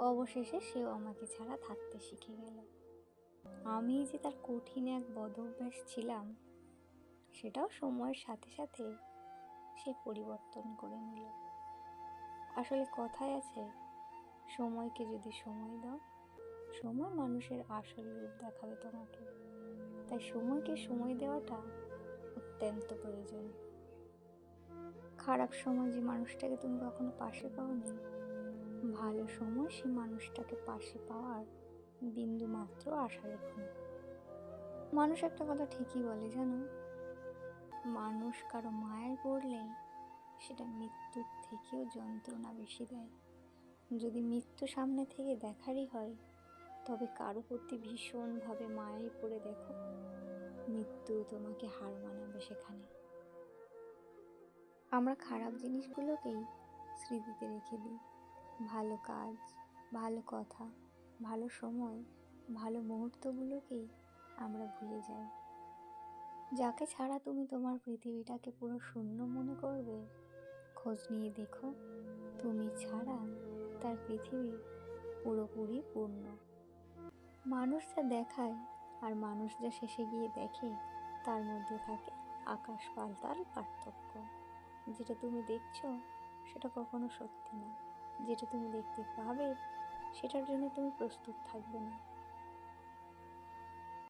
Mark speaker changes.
Speaker 1: অবশেষে সেও আমাকে ছাড়া থাকতে শিখে গেল। আমি যে তার কঠিন এক বদ অভ্যাস ছিলাম, সেটাও সময়ের সাথে সাথে সে পরিবর্তন করে নিল। আসলে কথায় আছে, সময়কে যদি সময় দাও, সময় মানুষের আসল রূপ দেখাবে তোমাকে। তাই সময়কে সময় দেওয়াটা অত্যন্ত প্রয়োজন। খারাপ সময় যে মানুষটাকে তুমি কখনো পাশে পাওনি ভালো সময় সে মানুষটাকে পাশে পাওয়ার বিন্দু মাত্র আশা রেখো মানুষ একটা কথা ঠিকই বলে, জানো? মানুষ কারও মায়ায় পড়লে সেটা মৃত্যুর থেকেও যন্ত্রণা বেশি দেয়। যদি মৃত্যু সামনে থেকে দেখারই হয়, তবে কারও প্রতি ভীষণভাবে মায়ায় পড়ে দেখো, মৃত্যু তোমাকে হার মানাবে সেখানে। আমরা খারাপ জিনিসগুলোকেই স্মৃতিতে রেখে দিই। ভালো কাজ, ভালো কথা, ভালো সময়, ভালো মুহূর্তগুলোকেই আমরা ভুলে যাই। যাকে ছাড়া তুমি তোমার পৃথিবীটাকে পুরো শূন্য মনে করবে, খোঁজ নিয়ে দেখো, তুমি ছাড়া তার পৃথিবী পুরোপুরি পূর্ণ। মানুষ যা দেখায় আর মানুষ যা শেষে গিয়ে দেখে, তার মধ্যে থাকে আকাশ পাল্টার পার্থক্য। যেটা তুমি দেখছ, সেটা কখনো সত্যি না। যেটা তুমি দেখতে পাবে সেটার জন্য তুমি প্রস্তুত থাকবে না।